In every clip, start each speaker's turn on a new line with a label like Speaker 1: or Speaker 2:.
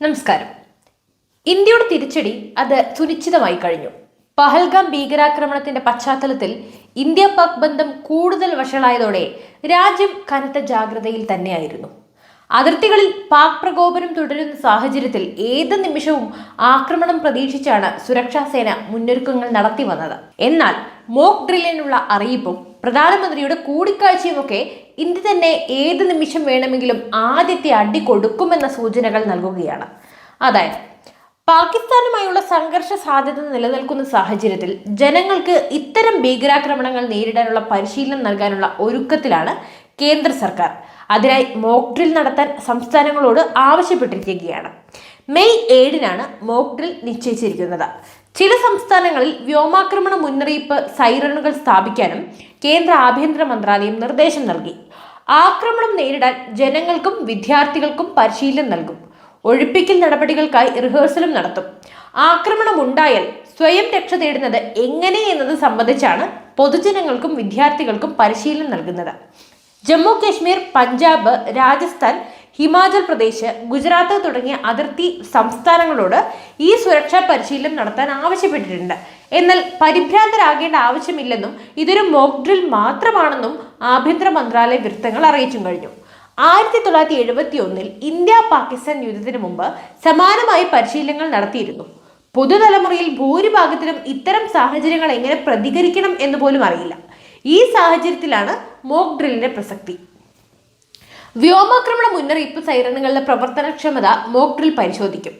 Speaker 1: നമസ്കാരം. ഇന്ത്യയുടെ തിരിച്ചടി അത് സുനിശ്ചിതമായി കഴിഞ്ഞു. പഹൽഗാം ഭീകരാക്രമണത്തിന്റെ പശ്ചാത്തലത്തിൽ ഇന്ത്യ പാക് ബന്ധം കൂടുതൽ വഷളായതോടെ രാജ്യം കനത്ത ജാഗ്രതയിൽ തന്നെയായിരുന്നു. അതിർത്തികളിൽ പാക് പ്രകോപനം തുടരുന്ന സാഹചര്യത്തിൽ ഏത് നിമിഷവും ആക്രമണം പ്രതീക്ഷിച്ചാണ് സുരക്ഷാ സേന മുന്നൊരുക്കങ്ങൾ നടത്തി വന്നത്. എന്നാൽ മോക്ക് ഡ്രില്ലിനുള്ള അറിയിപ്പും പ്രധാനമന്ത്രിയുടെ കൂടിക്കാഴ്ചയുമൊക്കെ ഇന്ത്യ തന്നെ ഏത് നിമിഷം വേണമെങ്കിലും ആദ്യത്തെ അടി കൊടുക്കുമെന്ന സൂചനകൾ നൽകുകയാണ്. അതായത് പാകിസ്ഥാനുമായുള്ള സംഘർഷ സാധ്യത നിലനിൽക്കുന്ന സാഹചര്യത്തിൽ ജനങ്ങൾക്ക് ഇത്തരം ഭീകരാക്രമണങ്ങൾ നേരിടാനുള്ള പരിശീലനം നൽകാനുള്ള ഒരുക്കത്തിലാണ് കേന്ദ്ര സർക്കാർ. അതിനായി മോക്ക് ഡ്രിൽ നടത്താൻ സംസ്ഥാനങ്ങളോട് ആവശ്യപ്പെട്ടിരിക്കുകയാണ്. മെയ് ഏഴിനാണ് മോക്ക് ഡ്രിൽ നിശ്ചയിച്ചിരിക്കുന്നത്. ചില സംസ്ഥാനങ്ങളിൽ വ്യോമാക്രമണ മുന്നറിയിപ്പ് സൈറണുകൾ സ്ഥാപിക്കാനും കേന്ദ്ര ആഭ്യന്തര മന്ത്രാലയം നിർദ്ദേശം നൽകി. ആക്രമണം നേരിടാൻ ജനങ്ങൾക്കും വിദ്യാർത്ഥികൾക്കും പരിശീലനം നൽകും. ഒഴിപ്പിക്കൽ നടപടികൾക്കായി റിഹേഴ്സലും നടത്തും. ആക്രമണം ഉണ്ടായാൽ സ്വയം രക്ഷ തേടുന്നത് എങ്ങനെ എന്നത് സംബന്ധിച്ചാണ് പൊതുജനങ്ങൾക്കും വിദ്യാർത്ഥികൾക്കും പരിശീലനം നൽകുന്നത്. ജമ്മു കാശ്മീർ പഞ്ചാബ് രാജസ്ഥാൻ ഹിമാചൽ പ്രദേശ് ഗുജറാത്ത് തുടങ്ങിയ അതിർത്തി സംസ്ഥാനങ്ങളോട് ഈ സുരക്ഷാ പരിശീലനം നടത്താൻ ആവശ്യപ്പെട്ടിട്ടുണ്ട്. എന്നാൽ പരിഭ്രാന്തരാകേണ്ട ആവശ്യമില്ലെന്നും ഇതൊരു മോക്ക് ഡ്രിൽ മാത്രമാണെന്നും ആഭ്യന്തര മന്ത്രാലയ വൃത്തങ്ങൾ അറിയിച്ചും കഴിഞ്ഞു. ആയിരത്തി തൊള്ളായിരത്തി എഴുപത്തി ഒന്നിൽ ഇന്ത്യ പാകിസ്ഥാൻ യുദ്ധത്തിന് മുമ്പ് സമാനമായി പരിശീലനങ്ങൾ നടത്തിയിരുന്നു. പുതുതലമുറയിൽ ഭൂരിഭാഗത്തിനും ഇത്തരം സാഹചര്യങ്ങൾ എങ്ങനെ പ്രതികരിക്കണം എന്ന് പോലും അറിയില്ല. ഈ സാഹചര്യത്തിലാണ് മോക്ക് ഡ്രില്ലിന്റെ പ്രസക്തി. വ്യോമാക്രമണ മുന്നറിയിപ്പ് സൈറണുകളുടെ പ്രവർത്തനക്ഷമത മോക്ട്രിൽ പരിശോധിക്കും.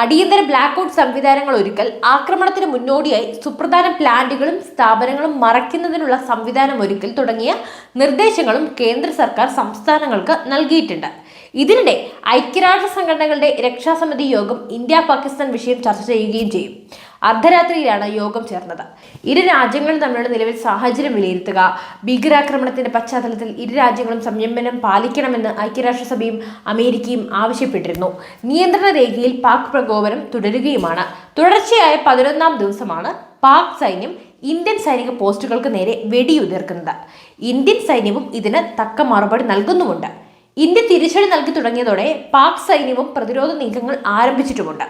Speaker 1: അടിയന്തര ബ്ലാക്ക് ഔട്ട് സംവിധാനങ്ങൾ ഒരുക്കൽ ആക്രമണത്തിന് മുന്നോടിയായി സുപ്രധാന പ്ലാന്റുകളും സ്ഥാപനങ്ങളും മറയ്ക്കുന്നതിനുള്ള സംവിധാനം ഒരുക്കൽ തുടങ്ങിയ നിർദ്ദേശങ്ങളും കേന്ദ്ര സർക്കാർ സംസ്ഥാനങ്ങൾക്ക് നൽകിയിട്ടുണ്ട്. ഇതിനിടെ ഐക്യരാഷ്ട്ര സംഘടനകളുടെ രക്ഷാസമിതി യോഗം ഇന്ത്യ പാകിസ്ഥാൻ വിഷയം ചർച്ച ചെയ്യുകയും ചെയ്യും. അർദ്ധരാത്രിയിലാണ് യോഗം ചേർന്നത്. ഇരു രാജ്യങ്ങളും തമ്മിലുള്ള നിലവിൽ സാഹചര്യം വിലയിരുത്തുക ഭീകരാക്രമണത്തിന്റെ പശ്ചാത്തലത്തിൽ ഇരു രാജ്യങ്ങളും സംയമനം പാലിക്കണമെന്ന് ഐക്യരാഷ്ട്രസഭയും അമേരിക്കയും ആവശ്യപ്പെട്ടിരുന്നു. നിയന്ത്രണ രേഖയിൽ പാക് പ്രകോപനം തുടരുകയുമാണ്. തുടർച്ചയായ പതിനൊന്നാം ദിവസമാണ് പാക് സൈന്യം ഇന്ത്യൻ സൈനിക പോസ്റ്റുകൾക്ക് നേരെ വെടിയുതിർക്കുന്നത്. ഇന്ത്യൻ സൈന്യവും ഇതിന് തക്ക മറുപടി നൽകുന്നുമുണ്ട്. ഇന്ത്യ തിരിച്ചടി നൽകി തുടങ്ങിയതോടെ പാക് സൈന്യവും പ്രതിരോധ നീക്കങ്ങൾ ആരംഭിച്ചിട്ടുമുണ്ട്.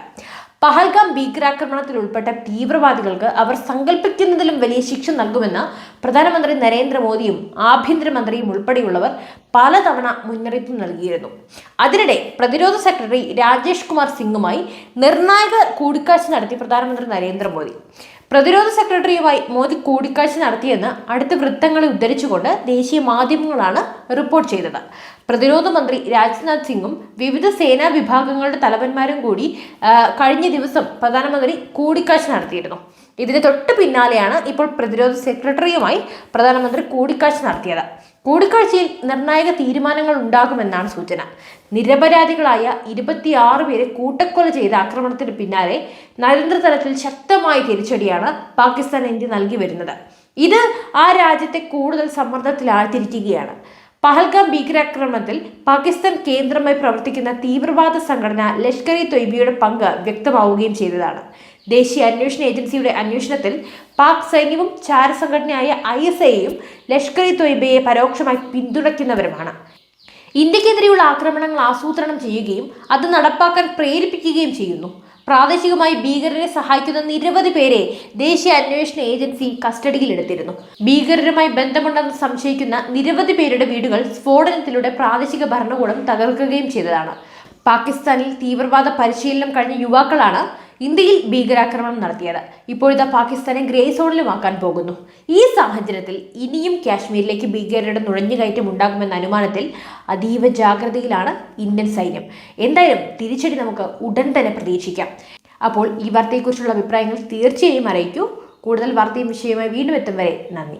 Speaker 1: പഹൽഗാം ഭീകരാക്രമണത്തിൽ ഉൾപ്പെട്ട തീവ്രവാദികൾക്ക് അവർ സങ്കല്പിക്കുന്നതിലും വലിയ ശിക്ഷ നൽകുമെന്ന് പ്രധാനമന്ത്രി നരേന്ദ്രമോദിയും ആഭ്യന്തരമന്ത്രിയും ഉൾപ്പെടെയുള്ളവർ പലതവണ മുന്നറിയിപ്പ് നൽകിയിരുന്നു. അതിനിടെ പ്രതിരോധ സെക്രട്ടറി രാജേഷ് കുമാർ സിംഗുമായി നിർണായക കൂടിക്കാഴ്ച നടത്തി പ്രധാനമന്ത്രി നരേന്ദ്രമോദി. പ്രതിരോധ സെക്രട്ടറിയുമായി മോദി കൂടിക്കാഴ്ച നടത്തിയെന്ന് അടുത്ത വൃത്തങ്ങളെ ഉദ്ധരിച്ചുകൊണ്ട് ദേശീയ മാധ്യമങ്ങളാണ് റിപ്പോർട്ട് ചെയ്തത്. പ്രതിരോധ മന്ത്രി രാജ്നാഥ് സിംഗും വിവിധ സേനാ വിഭാഗങ്ങളുടെ തലവന്മാരും കൂടി കഴിഞ്ഞ ദിവസം പ്രധാനമന്ത്രി കൂടിക്കാഴ്ച നടത്തിയിരുന്നു. ഇതിന് തൊട്ട് പിന്നാലെയാണ് ഇപ്പോൾ പ്രതിരോധ സെക്രട്ടറിയുമായി പ്രധാനമന്ത്രി കൂടിക്കാഴ്ച നടത്തിയത്. കൂടിക്കാഴ്ചയിൽ നിർണായക തീരുമാനങ്ങൾ ഉണ്ടാകുമെന്നാണ് സൂചന. നിരപരാധികളായ ഇരുപത്തിയാറ് പേരെ കൂട്ടക്കൊല ചെയ്ത ആക്രമണത്തിന് പിന്നാലെ നയതന്ത്രതലത്തിൽ ശക്തമായ തിരിച്ചടിയാണ് പാകിസ്ഥാൻ ഇന്ത്യ നൽകി വരുന്നത്. ഇത് ആ രാജ്യത്തെ കൂടുതൽ സമ്മർദ്ദത്തിലാഴ്ത്തിരിക്കുകയാണ് പഹൽഗാം ഭീകരാക്രമണത്തിൽ പാകിസ്ഥാൻ കേന്ദ്രമായി പ്രവർത്തിക്കുന്ന തീവ്രവാദ സംഘടന ലഷ്കർ ഇ തൊയ്ബിയുടെ പങ്ക് വ്യക്തമാവുകയും ചെയ്തതാണ്. ദേശീയ അന്വേഷണ ഏജൻസിയുടെ അന്വേഷണത്തിൽ പാക് സൈന്യവും ചാരസംഘടനയായ ഐ എസ് ഐയും ലഷ്കർ ഇ തൊയ്ബയെ പരോക്ഷമായി പിന്തുണയ്ക്കുന്നവരുമാണ്. ഇന്ത്യക്കെതിരെയുള്ള ആക്രമണങ്ങൾ ആസൂത്രണം ചെയ്യുകയും അത് നടപ്പാക്കാൻ പ്രേരിപ്പിക്കുകയും ചെയ്യുന്നു. പ്രാദേശികമായി ഭീകരരെ സഹായിക്കുന്ന നിരവധി പേരെ ദേശീയ അന്വേഷണ ഏജൻസി കസ്റ്റഡിയിലെടുത്തിരുന്നു. ഭീകരരുമായി ബന്ധമുണ്ടെന്ന് സംശയിക്കുന്ന നിരവധി പേരുടെ വീടുകൾ സ്ഫോടനത്തിലൂടെ പ്രാദേശിക ഭരണകൂടം തകർക്കുകയും ചെയ്തതാണ്. പാകിസ്ഥാനിൽ തീവ്രവാദ പരിശീലനം കഴിഞ്ഞ യുവാക്കളാണ് ഇന്ത്യയിൽ ഭീകരാക്രമണം നടത്തിയത്. ഇപ്പോഴത്തെ പാകിസ്ഥാനെ ഗ്രേ സോണിലുമാക്കാൻ പോകുന്നു. ഈ സാഹചര്യത്തിൽ ഇനിയും കാശ്മീരിലേക്ക് ഭീകരരുടെ നുഴഞ്ഞുകയറ്റം ഉണ്ടാകുമെന്ന അനുമാനത്തിൽ അതീവ ജാഗ്രതയിലാണ് ഇന്ത്യൻ സൈന്യം. എന്തായാലും തിരിച്ചടി നമുക്ക് ഉടൻ തന്നെ പ്രതീക്ഷിക്കാം. അപ്പോൾ ഈ വാർത്തയെക്കുറിച്ചുള്ള അഭിപ്രായങ്ങൾ തീർച്ചയായും അറിയിക്കൂ. കൂടുതൽ വാർത്തയും വിഷയവുമായി വീണ്ടും എത്തും വരെ നന്ദി.